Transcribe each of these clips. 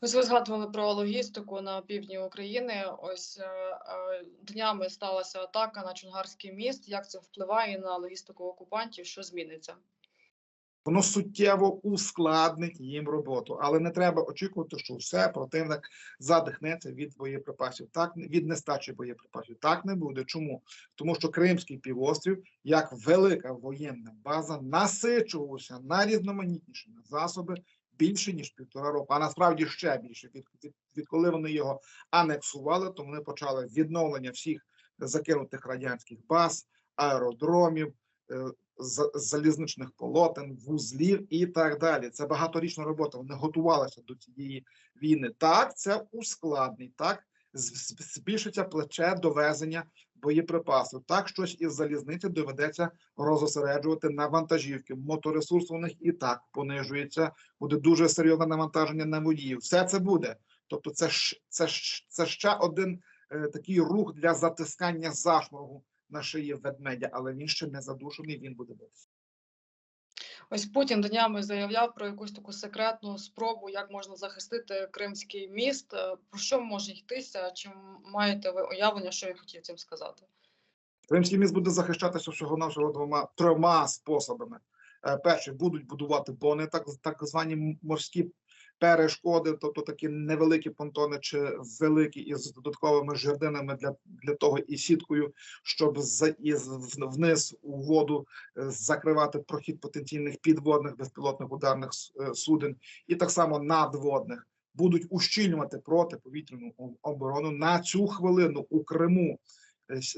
Ось ви згадували про логістику на півдні України. Ось е, е, днями сталася атака на Чонгарський міст. Як це впливає на логістику окупантів? Що зміниться? Воно суттєво ускладнить їм роботу, але не треба очікувати, що все противник задихнеться від боєприпасів. Так від нестачі боєприпасів. Так не буде. Чому? Тому що Кримський півострів, як велика воєнна база, насичувався найрізноманітнішими засоби більше ніж півтора року. А насправді ще більше. Від, від, відколи вони його анексували, то вони почали відновлення всіх закинутих радянських баз, аеродромів. е, залізничних полотен, вузлів і так далі. Це багаторічна робота. Вони готувалися до цієї війни. Так, це ускладнить, так збільшиться плече довезення боєприпасів. Так, щось із залізниці доведеться розосереджувати на вантажівки. Моторесурс у них і так понижується. Буде дуже серйозне навантаження на водіїв. Все це буде. Тобто, це це це ще один е, такий рух для затискання зашморгу на шиї ведмедя, але він ще не задушений, він буде битися. Ось Путін днями заявляв про якусь таку секретну спробу, як можна захистити Кримський міст. Е, Про що може йтися? Чи маєте ви уявлення, що він хотів цим сказати? Кримський міст буде захищатися всього нашого двома трьома способами. Перше, будуть будувати бони, так, так звані морські перешкоди, тобто такі невеликі понтони чи великі із додатковими жердинами для, для того і сіткою, щоб за із вниз у воду е, закривати прохід потенційних підводних безпілотних ударних е, суден, і так само надводних будуть ущільнювати протиповітряну оборону на цю хвилину у Криму.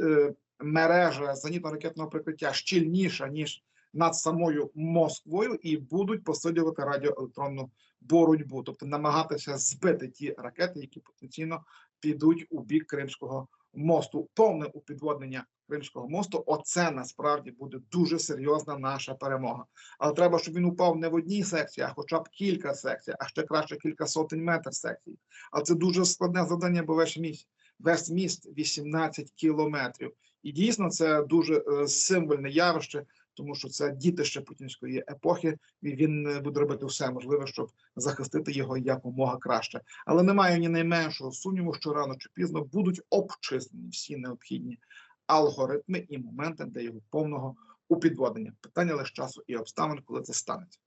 е, мережа зенітно-ракетного прикриття щільніша ніж над самою Москвою, і будуть посилювати радіоелектронну боротьбу, тобто намагатися збити ті ракети, які потенційно підуть у бік Кримського мосту. Повне упідводнення Кримського мосту. Оце насправді буде дуже серйозна наша перемога. Але треба, щоб він упав не в одній секції, а хоча б кілька секцій, а ще краще кілька сотень метрів секцій. Але це дуже складне завдання, бо весь міст, весь міст 18 кілометрів. І дійсно це дуже е, символьне явище, тому що це дітище путінської епохи, і він е, буде робити все можливе, щоб захистити його якомога краще. Але немає ні найменшого сумніву, що рано чи пізно будуть обчислені всі необхідні алгоритми і моменти для його повного упідводення. Питання лише часу і обставин, коли це станеться.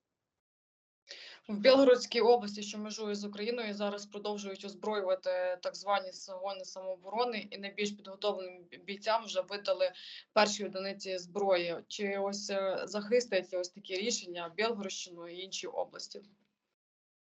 В Білгородській області, що межує з Україною, зараз продовжують озброювати так звані загони самооборони, і найбільш підготовленим бійцям вже видали перші одиниці зброї. Чи ось е, захистить ось такі рішення Білгородщину і інші області?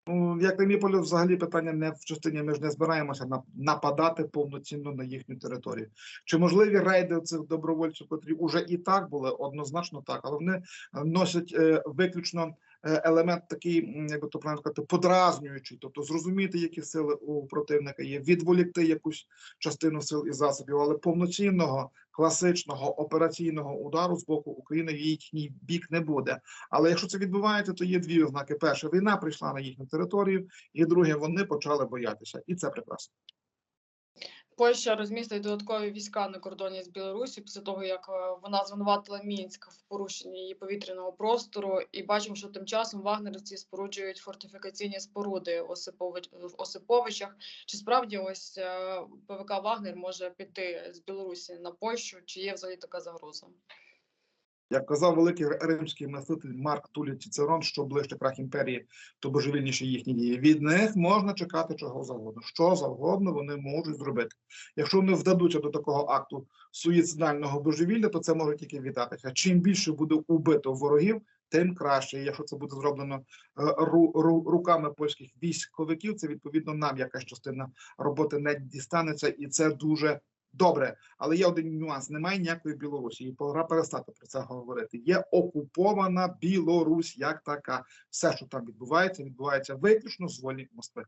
Ну, як на мій погляд, взагалі питання не в частині. Ми ж не збираємося на- нападати повноцінно на їхню територію. Чи можливі рейди цих добровольців, котрі вже і так були однозначно так, але вони носять е, виключно елемент такий, м, як би то правильно сказати, подразнюючий, тобто зрозуміти, які сили у противника є, відволікти якусь частину сил і засобів, але повноцінного класичного операційного удару з боку України в їхній бік не буде. Але якщо це відбувається, то є дві ознаки: перше, війна прийшла на їхню територію, і друге, вони почали боятися, і це прекрасно. Польща розмістить додаткові війська на кордоні з Білорусі після того, як е, вона звинуватила Мінськ в порушенні її повітряного простору. І бачимо, що тим часом вагнерівці споруджують фортифікаційні споруди в Осипович в Осиповичах. Чи справді ось е, ПВК Вагнер може піти з Білорусі на Польщу? Чи є взагалі така загроза? Як казав великий римський мислитель Марк Тулі Цицерон, що ближче крах імперії, то божевільніші їхні дії. Від них можна чекати чого завгодно. Що завгодно вони можуть зробити. Якщо вони вдадуться до такого акту суїцидального божевілля, то це може тільки вітатися. Чим більше буде убито ворогів, тим краще. І Якщо це буде зроблено е, ру, ру, руками польських військовиків, це відповідно нам якась частина роботи не дістанеться, і це дуже добре. Але є один нюанс: немає ніякої Білорусі, і пора перестати про це говорити. Є окупована Білорусь як така. Все, що там відбувається, відбувається виключно з волі Москви.